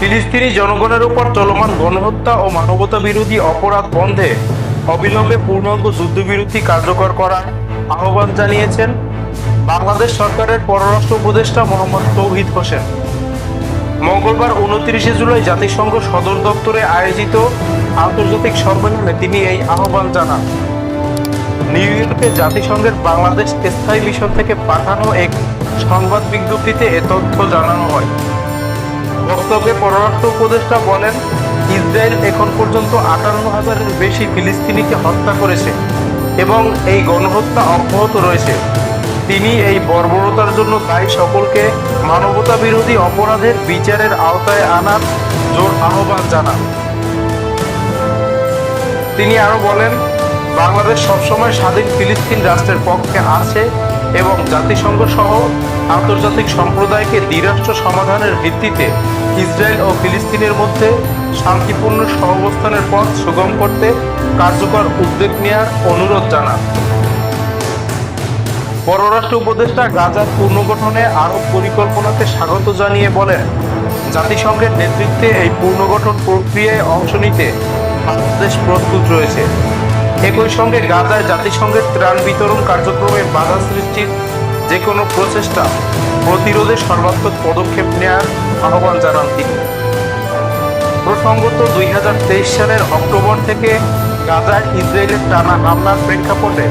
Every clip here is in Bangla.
ফিলিস্তিনি জনগণের উপর চলমান গণহত্যা ও মানবতা বিরোধী অপরাধ বন্ধে অবিলম্বে পূর্ণাঙ্গ যুদ্ধবিরতি কার্যকর করার আহ্বান জানিয়েছেন বাংলাদেশ সরকারের পররাষ্ট্র উপদেষ্টা মোহাম্মদ তৌহিদ হোসেন। মঙ্গলবার উনত্রিশে জুলাই জাতিসংঘ সদর দপ্তরে আয়োজিত আন্তর্জাতিক সম্মেলনে তিনি এই আহ্বান জানান। নিউ ইয়র্কে জাতিসংঘের বাংলাদেশ স্থায়ী মিশন থেকে পাঠানো এক সংবাদ বিজ্ঞপ্তিতে এ তথ্য জানানো হয়। বক্তব্যে পররাষ্ট্র উপদেষ্টা বলেন, ইসরায়েল এখন পর্যন্ত আটান্ন হাজারের বেশি ফিলিস্তিনিকে হত্যা করেছে এবং এই গণহত্যা অব্যাহত রয়েছে। তিনি এই বর্বরতার জন্য দায়ী সকলকে মানবতা বিরোধী অপরাধের বিচারের আওতায় আনার জোর আহ্বান জানান। তিনি আরও বলেন, বাংলাদেশ সবসময় স্বাধীন ফিলিস্তিন রাষ্ট্রের পক্ষে আছে এবং জাতিসংঘ সহ আন্তর্জাতিক সম্প্রদায়কে দ্বিরাষ্ট্র সমাধানের ভিত্তিতে ইসরায়েল ও ফিলিস্তিনের মধ্যে শান্তিপূর্ণ সহাবস্থানের পথ সুগম করতে কার্যকর উদ্যোগ নেওয়ার অনুরোধ জানান। পররাষ্ট্র উপদেষ্টা গাজার পুনর্গঠনে আরও পরিকল্পনাকে স্বাগত জানিয়ে বলেন, জাতিসংঘের নেতৃত্বে এই পুনর্গঠন প্রক্রিয়ায় অংশ নিতে বাংলাদেশ প্রস্তুত রয়েছে। একই সঙ্গে গাজায় জাতিসংঘের ত্রাণ বিতরণ কার্যক্রমে বাধা সৃষ্টির যে কোনো প্রচেষ্টা প্রতিরোধে সর্বাত্মক পদক্ষেপ নেওয়ার আহ্বান জানান তিনি। প্রসঙ্গত দুই হাজার তেইশ সালের অক্টোবর থেকে গাজায় ইসরায়েলের টানা হামলার প্রেক্ষাপটে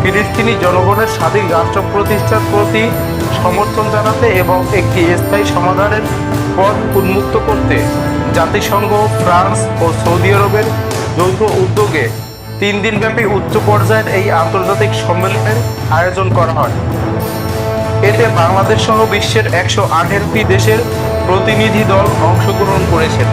ফিলিস্তিনি জনগণের স্বাধীন রাষ্ট্র প্রতিষ্ঠার প্রতি সমর্থন জানাতে এবং একটি স্থায়ী সমাধানের পথ উন্মুক্ত করতে জাতিসংঘ, ফ্রান্স ও সৌদি আরবের যৌথ উদ্যোগে তিন দিনব্যাপী উচ্চ পর্যায়ের এই আন্তর্জাতিক সম্মেলনের আয়োজন করা হয়। এতে বাংলাদেশ সহ বিশ্বের একশো আঠেরোটি দেশের প্রতিনিধি দল অংশগ্রহণ করেছেন।